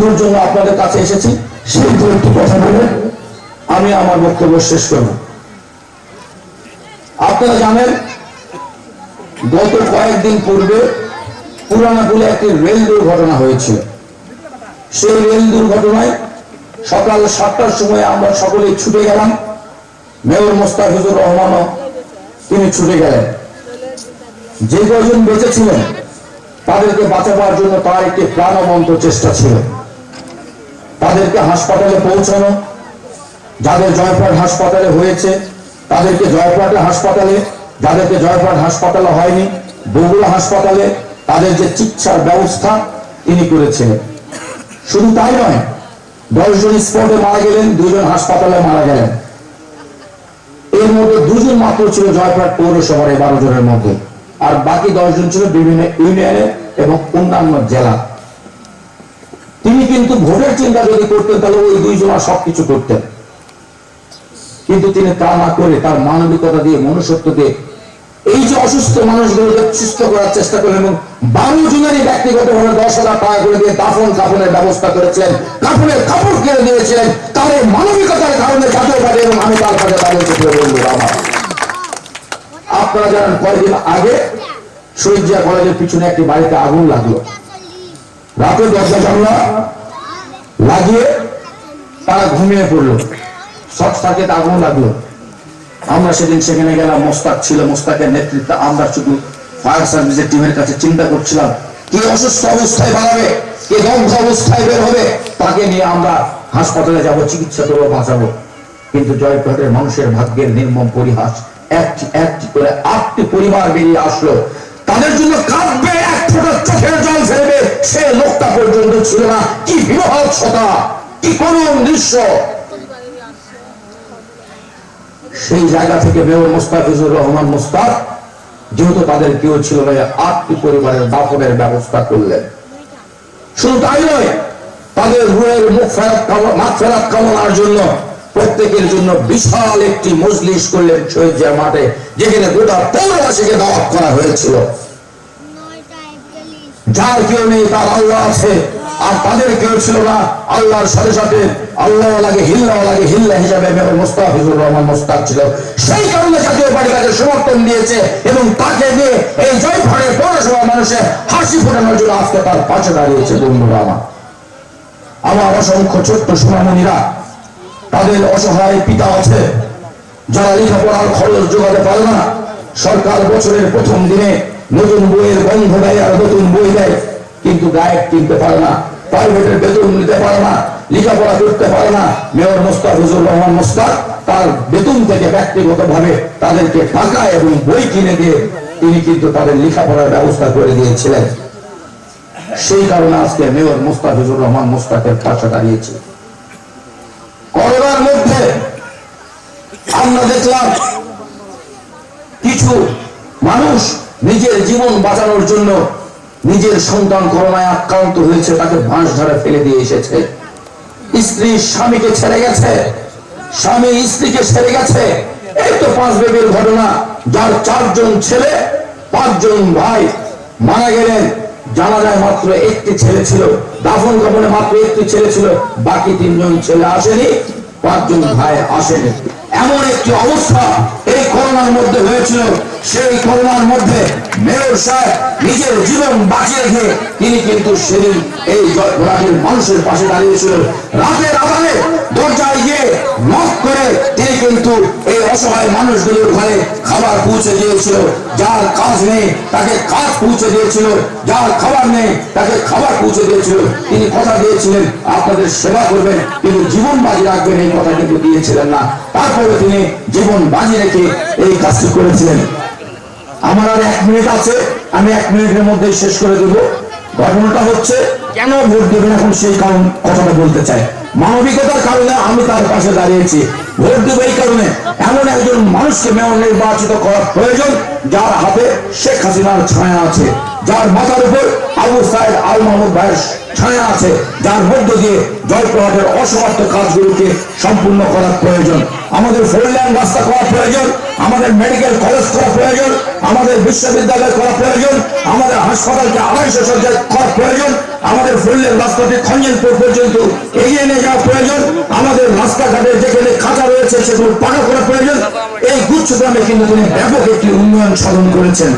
বন্ধুর জন্য আপনাদের কাছে এসেছি, সেই দু একটি কথা বলে আমি আমার বক্তব্য শেষ করব। আপনারা জানেন, গত কয়েকদিন পূর্বে পুরানাপুলে একটি রেল দুর্ঘটনা হয়েছিল। সেই রেল দুর্ঘটনায় সকাল সাতটার সময় আমরা সকলেই ছুটে গেলাম। মেয়র মোস্তাফিজুর রহমানও তিনি ছুটে গেলেন। যে কজন বেঁচেছিলেন তাদেরকে বাঁচাবার জন্য তার একটি প্রাণবন্ত চেষ্টা ছিল। তাদেরকে হাসপাতালে পৌঁছানো, যাদের জয়পাট হাসপাতালে হয়েছে, তাদেরকে জয়পাট হাসপাতালে, যাদেরকে জয়পাট হাসপাতালে হয়নি, বগুড়া হাসপাতালে তাদের যে চিকিৎসার ব্যবস্থা তিনি করেছিলেন শুধু তাই নয় দশজন স্পটে মারা গেলেন, দুজন হাসপাতালে মারা গেলেন। এর মধ্যে দুজন মাত্র ছিল জয়পুরহাট পৌরসভার এই বারো জনের মধ্যে, আর বাকি দশজন ছিল বিভিন্ন ইউনিয়নে এবং অন্যান্য জেলা। কিন্তু ভোটের চিন্তা যদি করতেন, তাহলে ওই দুইজন সবকিছু করতেন। কিন্তু তিনি তা না করে তার মানবিকতা দিয়ে, মনুষ্যত্ব দিয়ে এই যে অসুস্থ মানুষগুলোকে সুস্থ করার চেষ্টা করলেন এবং বারো জনেরই ব্যক্তিগত ভাবে দশ হাজার টাকা করে দিয়ে দাফন কাফনের ব্যবস্থা করেছিলেন, কাপড়ের কাপড় কিনে দিয়েছিলেন তার মানবিকতার কারণে জাতীয় পার্টি এবং আমি তার কাছে দাঁড়িয়েছি প্রিয় বন্ধুরা আমার আপনারা জানেন কয়েকদিন আগে শহীদ জিয়া কলেজের পিছনে একটি বাড়িতে আগুন লাগল। রাতে দরজা জানলা লাগিয়ে তারা ঘুমিয়ে পড়ল। শর্ট সার্কিট আগুন লাগল। আমরা সেদিন সেখানে গেলাম, মোস্তাক ছিল, মোস্তাকের নেতৃত্বে আমরা শুধু ফায়ার সার্ভিসের টিমের কাছে চিন্তা করছিলাম, কে অসুস্থ অবস্থায় বাড়াবে, কে দগ্ধ অবস্থায় বের হবে, তাকে নিয়ে আমরা হাসপাতালে যাব, চিকিৎসা করব, বাঁচাবো। কিন্তু জয়পুরহাটের মানুষের ভাগ্যের নির্মম পরিহাস একটি একটি করে আটটি পরিবার বেরিয়ে আসলো। তাদের জন্য কাঁদবে সে লোকটা পর্যন্ত ছিল না। কি বিভৎসতা কি করুণ দৃশ্য। সেই জায়গা থেকে মেয়র মোস্তাফিজুর রহমান মোস্তাক, যেহেতু তাদের কেউ ছিল না আটটি পরিবারের দাফনের ব্যবস্থা করলেন। শুধু তাই নয়, তাদের রুহের মুখ ফেরত মাঠ ফেরত কামনার জন্য প্রত্যেকের জন্য বিশাল একটি মজলিস করলেন শহীদ জিয়া মাঠে, যেখানে গোটা পৌরবাসীকে দাওয়াত করা হয়েছিল। যার কেউ নেই তার আল্লাহ আছে। আর তাদের কেউ ছিল না, আল্লাহর সাথে সাথে আল্লাহ লাগে হিল্লা লাগে হিল্লা হিসাবে মোস্তাফিজুর রহমান মোস্তাক ছিল। সেই কারণে জাতীয় পার্টি তাকে সমর্থন দিয়েছে এবং তাকে দিয়ে এই জয়ফাড়ের পৌরসভা মানুষের হাসি ফোটানোর জন্য আজকে তার পাশে দাঁড়িয়েছে বন্ধুরা আমার। আমার অসংখ্য ছোট্ট সোনামণিরা, তাদের অসহায় পিতা আছে, যারা লেখাপড়ার খরচ যোগাতে পারে না। সরকার বছরের প্রথম দিনে নতুন বইয়ের বন্ধ দেয় আর নতুন বই দেয়। কিন্তু গায়ক কিনতে পারে না, প্রাইভেটের বেতন নিতে পারে না, লেখাপড়া করতে পারে না। মেয়র মোস্তাফিজুর রহমান মোস্তাক তার বেতন থেকে ব্যক্তিগত ভাবে তাদেরকে টাকা এবং বই কিনে দিয়ে তিনি কিন্তু তাদের লেখাপড়ার ব্যবস্থা করে দিয়েছিলেন। সেই কারণে আজকে মেয়র মোস্তাফিজুর রহমান মোস্তাকের পাশে দাঁড়িয়েছে। করোনার মধ্যে আমরা দেখলাম কিছু মানুষ নিজের জীবন বাঁচানোর জন্য নিজের সন্তান করোনায় আক্রান্ত হয়েছে, তাকে বাঁশ ধরে ফেলে দিয়ে এসেছে। স্ত্রী স্বামীকে ছেড়ে গেছে, স্বামী স্ত্রীকে ছেড়ে গেছে। এই তো পাঁচ বেবির ঘটনা, যার চারজন ছেলে, পাঁচজন ভাই মারা গেলেন। জানা যায় মাত্র একটি ছেলে ছিল, দাফন কাপড়ে মাত্র একটি ছেলে ছিল, বাকি তিনজন ছেলে আসেনি, পাঁচজন ভাই আসেনি। এমন একটি অবস্থা করোনার মধ্যে হয়েছিল, সেই করোনার মধ্যে মেয়র সাহেব নিজের জীবন বাঁচিয়ে রেখে তিনি কিন্তু সেদিন এই রাজ্যের মানুষের পাশে দাঁড়িয়েছিল রাতের আধারে দরজায় গিয়ে নখ করে তিনি কিন্তু এই অসহায় মানুষগুলোর ঘরে খাবার পৌঁছে দিয়েছিল। যার কাজ নেই, তাকে কাজ পৌঁছে দিয়েছিল। যার খাবার নেই, তাকে খাবার পৌঁছে দিয়েছিল। তিনি কথা দিয়েছিলেন, আপনাদের সেবা করবেন, কিন্তু জীবন বাজি রাখবেন, এই কথা কিন্তু দিয়েছিলেন না। তারপরে তিনি জীবন বাজি রেখে এই কাজটি করেছিলেন। আমার আর এক মিনিট আছে, আমি এক মিনিটের মধ্যে শেষ করে দেব। ঘটনাটা হচ্ছে, কেন ভোট দেবেন এখন সেই কারণ কথাটা বলতে চাই। মানবিকতার কারণে আমি তার পাশে দাঁড়িয়েছি। ভোট কারণে এমন একজন মানুষকে মেয়র নির্বাচিত করা প্রয়োজন, যার হাতে শেখ হাসিনার ছায়া আছে, যার মাথার উপর আবু সাইদ আল মাহমুদ ভাইয়ের ছায়া আছে, যার মধ্য দিয়ে জয়প্রহাটের অসমাপ্ত কাজগুলোকে সম্পূর্ণ করার প্রয়োজন, আমাদের ফোর লেন রাস্তা করা প্রয়োজন, আমাদের মেডিকেল কলেজ করা প্রয়োজন, আমাদের বিশ্ববিদ্যালয় করা প্রয়োজন, আমাদের হাসপাতালকে আড়াইশো সজ্জা করা প্রয়োজন, আমাদের ফোর লেন রাস্তাটি খঞ্জনপুর পর্যন্ত এগিয়ে নিয়ে যাওয়া প্রয়োজন, আমাদের রাস্তাঘাটে গ্রামে কিন্তু তিনি ব্যাপক একটি উন্নয়ন সাধন করেছেন।